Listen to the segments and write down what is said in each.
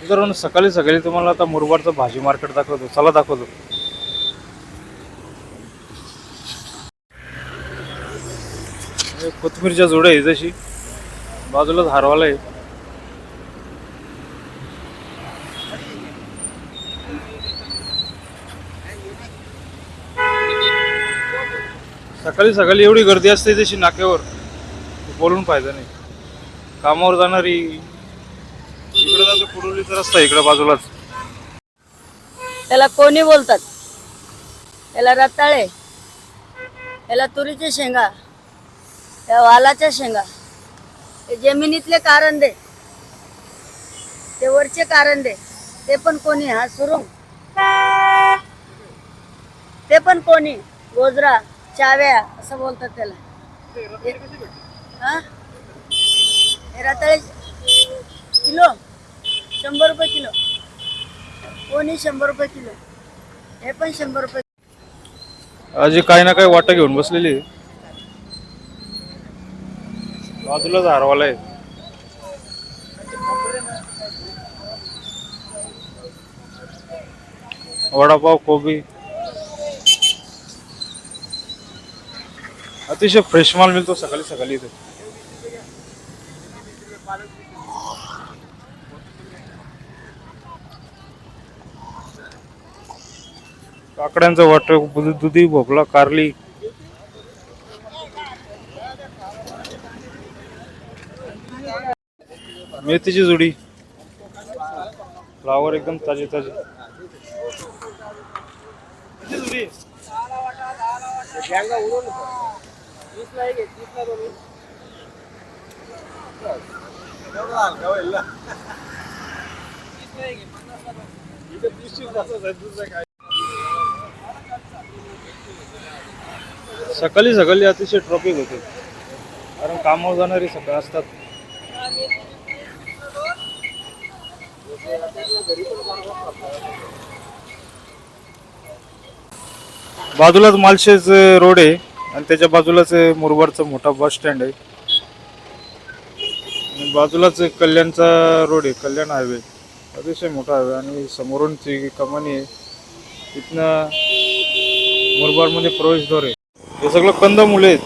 मित्रांनो सकाळी सकाळी तुम्हाला आता मुरबाडचं भाजी मार्केट दाखवतो. चला दाखवतो. हे कोथिंबीरच्या जोड्या आहे जशी. बाजूलाच हारवाला आहे. सकाळी सकाळी एवढी गर्दी असते तशी नाक्यावर. बोलून फायदा नाही. कामावर जाणारी इकडे जातो कुडोलीचा रस्ता आहे इकडे बाजूलाच. त्याला कोणी बोलतात? त्याला रताळे त्याला तुरीचे शेंगा त्या वालाच्या शेंगा. ते जमिनीतले कारंदे ते वरचे कारंदे ते पण कोणी हा सुरुंग. ते पण कोणी गोजरा चाव्या असं बोलतात त्याला. हा? हे रताळे किलो? शंभर रुपये किलो. कोणी शंभर रुपये किलो? हे पण शंभर रुपये. आजी काही ना काही वाटा घेऊन बसलेली. आहे. बाजूलाच हारवाला आहे. वडापाव कोबी. अतिशय फ्रेश माल मिळतो सकाळी सकाळी इथे. काकड्यांचं वाट दुधी भोपळा कारली. मेथीची जुडी. फ्लावर एकदम ताजे ताजे. सकाळी सकाळी अतिशय ट्रॉफिक होते. कारण कामावर जाणारी सकाळ असतात. बाजूलाच मालशेज रोड आहे आणि त्याच्या बाजूलाच मुरबाडचा मोठा बस स्टँड आहे. आणि बाजूलाच कल्याणचा रोड आहे कल्याण हायवे अतिशय मोठा हायवे आणि समोरून ती कमानी आहे. तिथनं मुरबाडमध्ये प्रवेशद्वार आहे. हे सगळं कंद मुले आहेत.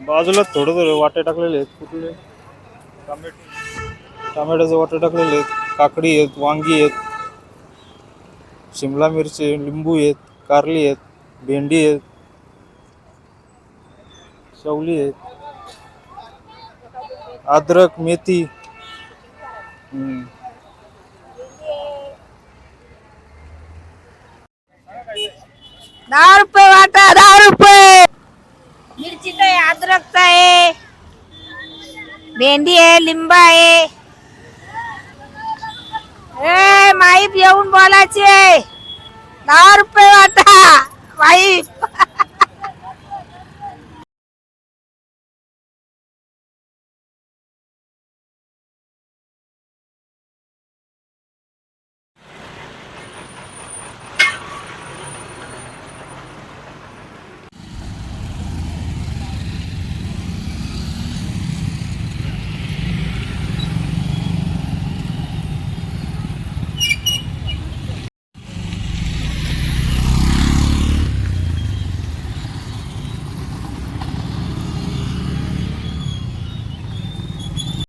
बाजूला थोडं थोडं वाटे टाकलेले आहेत कुठले? टमॅटो. टमॅटोचे वाटे टाकलेले आहेत काकडी आहेत वांगी आहेत शिमला मिरची लिंबू आहेत कारली आहेत भेंडी आहेत चवली आहेत अद्रक मेथी. दहा रुपये वाटा दहा रुपये मिरचीचा आहे अद्रकचा आहे भेंडी आहे लिंबा आहे ए माईप येऊन बोलायची आहे दहा रुपये वाटा माईप